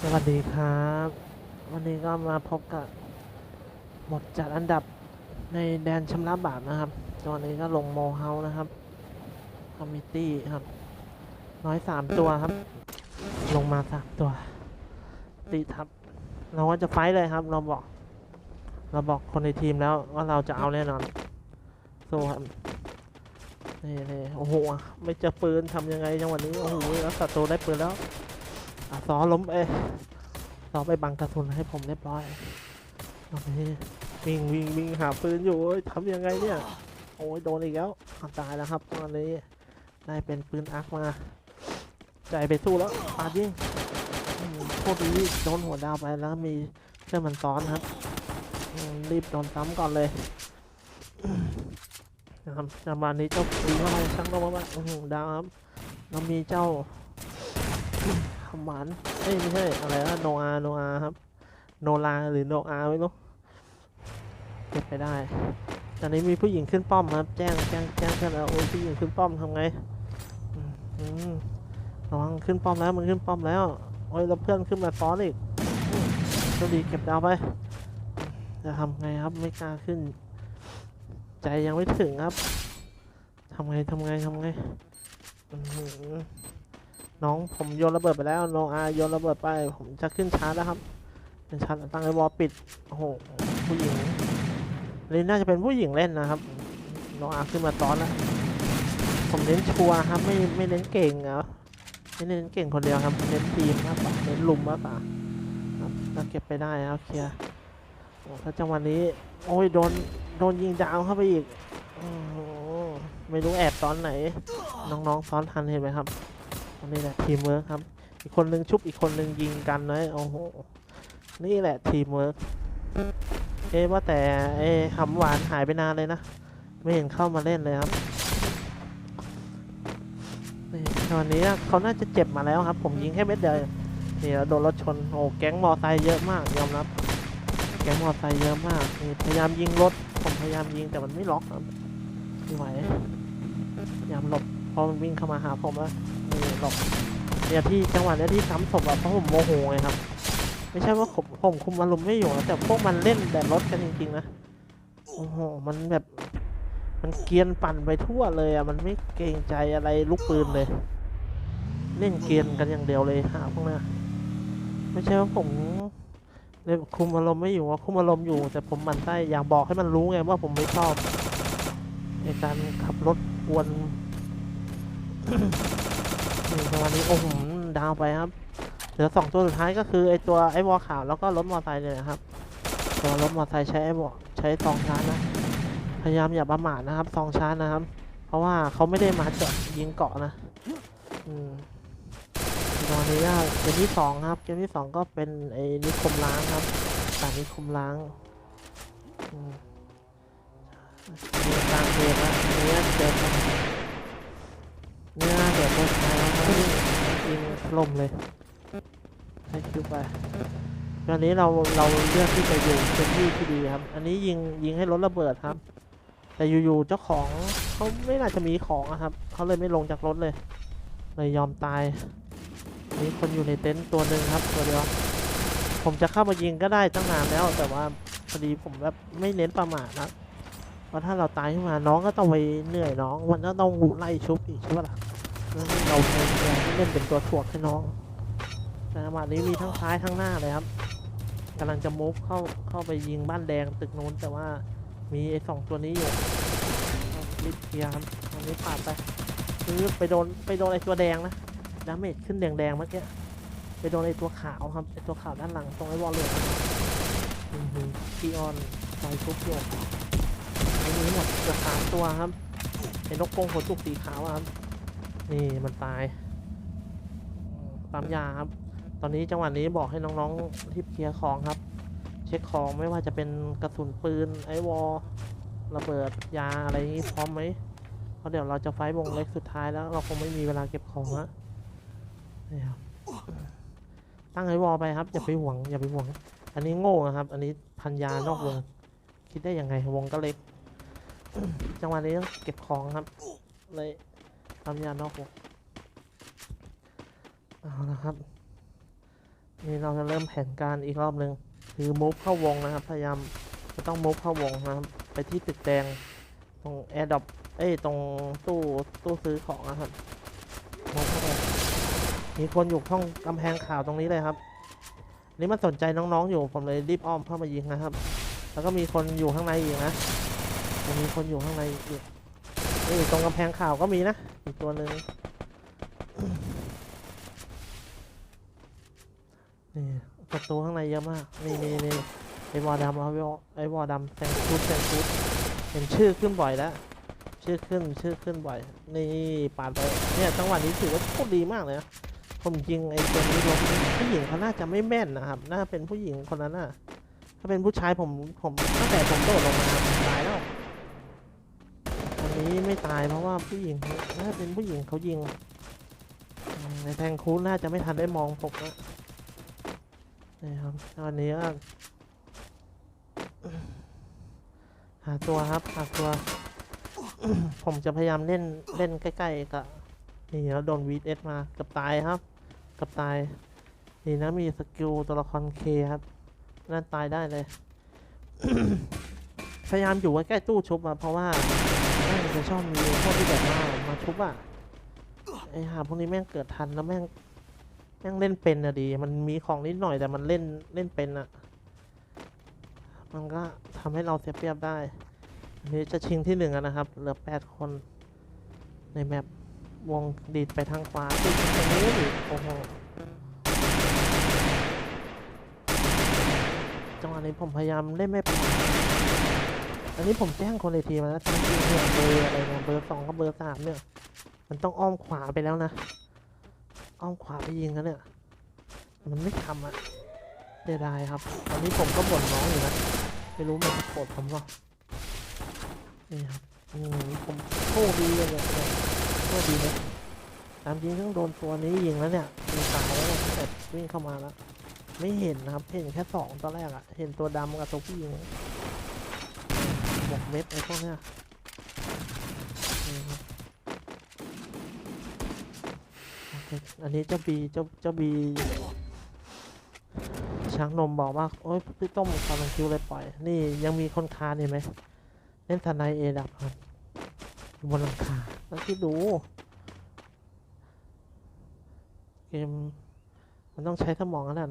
สวัสดีครับ วันนี้ก็มาพบกับหมดจัดอันดับในแดนชำระบาปนะครับตอนนี้ก็ลงโมเฮานะครับคอมมิตี้ครับ น้อยสามตัวครับ ลงมาสามตัว ตีทับ เราก็จะไฟท์เลยครับ เราบอก เราบอกคนในทีมแล้วว่าเราจะเอาแน่นอนสู้ครับนี่นี่โอ้โห ไม่เจอปืนทำยังไงจังหวะนี้ โอ้โหแล้วศัตรูได้ปืนแล้ว อะซอล้มไปซอไปบังกระสุนให้ผมเรียบร้อยโอเควิ่งวิ่งวิ่งหาปืนอยู่โอ้ยทำยังไงเนี่ยโอ้ยโดนอีกแล้วตายแล้วครับตอนนี้ได้เป็นปืนอาร์คมาใจไปสู้แล้วปาดยิงโคตรดีโดนหัวดาวไปแล้วมีเพื่อนมันซ้อนครับรีบโดนซ้ำก่อนเลยนะครับจังหวะนี้เจ้าปีเข้ามาช่างต้องมาว่าอื้อหือดาวครับแล้วมีเจ้า คำหวานเอ้ยไม่ใช่อะไรนะโนอาโนอาครับ โนลาหรือโนอาไม่รู้เก็บไปได้ ตอนนี้มีผู้หญิงขึ้นป้อมครับ แจ้งแจ้งแจ้งกันแล้วโอ้ยผู้หญิงขึ้นป้อมทำไงอืมระวังขึ้นป้อมแล้วมันขึ้นป้อมแล้วโอ้ยแล้วเพื่อนขึ้นมาซ้อนอีกอืมโชคดีเก็บดาวไป จะทำไงครับไม่กล้าขึ้น ใจยังไม่ถึงครับทำไงทำไงทำไงอื้อหือ น้องผมโยนระเบิดไปแล้วโนองอาโยนระเบิดไป ผมจะขึ้นชาร์จแล้วครับเป็นชาร์จตั้งไอ้วอลปิดโอ้โหผู้หญิงนี่น่าจะเป็นผู้หญิงเล่นนะครับโนองอาขึ้นมาซ้อนแล้วผมเน้นชัวร์ครับไม่ไม่เน้นเก่งเหรอไม่เน้นเก่งคนเดียวครับเน้นทีมมากกว่าเน้นลุมมากกว่าครับแล้วเก็บไปได้ครับเคลียร์โอ้แล้วจังหวะนี้ โอ้ยโดนโดนยิงดาวเข้าไปอีกโอ้ไม่รู้แอบตอนไหน น้องๆซ้อนทันเห็นไหมครับ นนี้แหละทีมเวิร์คครับ อีกคนนึงชุบอีกคนนึงยิงกันนะโอ้โห นี่แหละทีมเวิร์คเอ๊ะว่าแต่ไอ้หำหวานหายไปนานเลยนะ ไม่เห็นเข้ามาเล่นเลยครับนี่ตอนนี้เขาน่าจะเจ็บมาแล้วครับ ผมยิงแค่เม็ดเดียวนี่แล้วโดนรถชน โอ้แก๊งมอไซค์เยอะมากยอมรับ แก๊งมอไซค์เยอะมากนี่พยายามยิงรถ ผมพยายามยิงแต่มันไม่ล็อกครับไม่ไหวพยายามหลบ พอมันวิ่งเข้ามาหาผมแล้วนี่หลบเนี่ยที่จังหวะเนี้ยที่ซ้ำศพอะเพราะผมโมโหไงครับ ไม่ใช่ว่าผมผมคุมอารมณ์ไม่อยู่นะแต่พวกมันเล่นแต่รถกันจริงๆนะโอ้โหมันแบบ มันเกียนปั่นไปทั่วเลยอะมันไม่เกรงใจอะไรลูกปืนเลย เล่นเกียนกันอย่างเดียวเลยหาพวกเนี้ยไม่ใช่ว่าผมเลยคุมอารมณ์ไม่อยู่ว่าคุมอารมณ์อยู่ แต่ผมมันไส้อยากบอกให้มันรู้ไงว่าผมไม่ชอบในการขับรถกวน ประมาณนี้โอ้โหดาวไปครับ เหลือสองตัวสุดท้ายก็คือไอตัวไอวอลขาวแล้วก็รถมอเตอร์ไซค์เนี่ยนะครับ ตัวรถมอเตอร์ไซค์ใช้ไอวอลใช้ซองชาร์จนะ พยายามอย่าประมาทนะครับซองชาร์จนะครับ เพราะว่าเขาไม่ได้มาเจาะยิงเกาะนะ อืมตอนนี้ก็เกมที่สองครับ เกมที่สองก็เป็นไอ้นิคมล้างครับด่านิคมล้างอืมมีกางเกมแล้วอันนี้เจอกัน เนี่ยเดี๋ยวตัวท้ายแล้วครับยิงถ ล่มเลยให้คิวไปตอนนี้เราเราเลือกที่จะอยู่เป็นที่ที่ดีครับ อันนี้ยิงยิงให้รถระเบิดครับ แต่อยู่ๆเจ้าของเขาไม่น่าจะมีของครับเขาเลยไม่ลงจากรถเลย เลยยอมตายมีคนอยู่ในเต็นท์ตัวหนึ่งครับตัวเดียวผมจะเข้ามายิงก็ได้ตั้งนานแล้ว แต่ว่าพอดีผมแบบไม่เน้นประมาทนะเพราะถ้าเราตายขึ้นมาน้องก็ต้องไปเหนื่อยน้อง มันก็ต้องไล่ชุบอีกใช่ปะล่ะ เราเป็นเล่นเป็นตัวถ่วงให้น้องแต่จังหวะนี้มีทั้งซ้ายทั้งหน้าเลยครับกำลังจะมุฟเข้าเข้าไปยิงบ้านแดงตึกนู้นแต่ว่ามีไอ้สองตัวนี้อยู่รีบเคลียร์ครับตอนนี้ผ่านไปคือไปโดนไปโดนไอ้ตัวแดงนะดาเมจขึ้นแดงๆเมื่อกี้ไปโดนไอ้ตัวขาวครับไอ้ตัวขาวด้านหลังตรงไอ้วอลเลยอือหือพีออนไฟทุกตัวไอ้นี้หมดเกือบสามตัวครับไอ้นกกงหัวจุกสีขาวครับ นี่มันตายปั๊มยาครับ ตอนนี้จังหวะนี้บอกให้น้องๆรีบเคลียร์ของครับ เช็คของไม่ว่าจะเป็นกระสุนปืนไอวอลระเบิดยาอะไรอย่างนี้พร้อมไหมเพราะเดี๋ยวเราจะไฟท์วงเล็กสุดท้ายแล้ว เราคงไม่มีเวลาเก็บของละนี่ครับตั้งไอวอลไปครับอย่าไปห่วงอย่าไปห่วง อันนี้โง่นะครับ อันนี้พันยานอกวง คิดได้ยังไงวงก็เล็ก จังหวะนี้ต้องเก็บของครับเลย ทำยานอกวงเอาละครับ นี่เราจะเริ่มแผนการอีกรอบหนึ่งคือมูฟเข้าวงนะครับ พยายามจะต้องมูฟเข้าวงนะครับ ไปที่ตึกแดงตรงแอร์ดอปเอ้ยตรงตู้ตู้ซื้อของนะครับมูฟเข้าไปมีคนอยู่ห้องกำแพงข่าวตรงนี้เลยครับนี่มันสนใจน้องๆอยู่ผมเลยรีบอ้อมเข้ามายิงนะครับ แล้วก็มีคนอยู่ข้างในอีกนะมีคนอยู่ข้างในอีกนี่ตรงกำแพงข่าวก็มีนะ อีกตัวหนึ่งนี่ประตูข้างในเยอะมาก นี่นี่นี่ไอ้วอดำเอาไอ้วอไอ้วอดำแซงชุดแซงชุดเห็นชื่อขึ้นบ่อยแล้ว ชื่อขึ้นชื่อขึ้นบ่อย นี่ปาดไปเนี่ยจังหวะนี้ถือว่าโคตรดีมากเลยนะผมยิงไอ้ตัวนี้ลงผู้หญิงเขาน่าจะไม่แม่นนะครับ น่าเป็นผู้หญิงคนนั้นน่ะถ้าเป็นผู้ชายผมผมตั้งแต่ผมโดดลงมาตายแล้ว นี้ไม่ตายเพราะว่าผู้หญิงน่าเป็นผู้หญิงเขายิง ในแทงคูน่าจะไม่ทันได้มองผมนะนี่ครับตอนนี้ก็หาตัวครับหาตัว ผมจะพยายามเล่นเล่นใกล้ๆกับนี่แล้วโดนวีดเอสมากับตายครับ กับตายนี่นะมีสกิลตัวละครเคครับนั่นตายได้เลย พยายามอยู่ใกล้ตู้ชุบอะเพราะว่า แม่งจะชอบมีพวกที่แบบว่ามาชุบอะไอ้หาพวกนี้แม่งเกิดทันแล้วแม่งแม่งเล่นเป็นอะดี มันมีของนิดหน่อยแต่มันเล่นเล่นเป็นอะมันก็ทำให้เราเสียเปรียบได้อันนี้จะชิงที่หนึ่งนะครับ เหลือแปดคน ในแมปวงดีดไปทางขวาที่ตรงนี้โอ้โหจังหวะนี้ผมพยายามเล่นไม่เป็น อันนี้ผมแจ้งคนในทีมมาแล้วจริงเนี่ยเบอร์อะไรเนี่ยเบอร์สองกับเบอร์สามเนี่ย มันต้องอ้อมขวาไปแล้วนะ อ้อมขวาไปยิงกันเนี่ย มันไม่ทำอะเสียดายครับ ตอนนี้ผมก็บ่นน้องอยู่นะ ไม่รู้มันจะโกรธผมเปล่านี่ครับอืมผมโชคดีเลยเนี่ยโชคดีเลยตามจริงต้องโดนตัวนี้ยิงแล้วเนี่ยยิงตายแล้วเนี่ยตั้งแต่วิ่งเข้ามาแล้ว ไม่เห็นนะครับ เห็นแค่สองตอนแรกอะเห็นตัวดำกับตัวผู้หญิง หมวกเม็ดไอ้พวกเนี้ยอันนี้เจ้าบีเจ้าเจ้าบีช้างนมบอกว่าโอ๊ยพี่ต้มคาร์บอนคิวเลยปล่อย นี่ยังมีคนคานเห็นไหมเล่นทนายเอดับครับบนหลังคาแล้วที่ดูเกมมันต้องใช้สมองขนาดไหน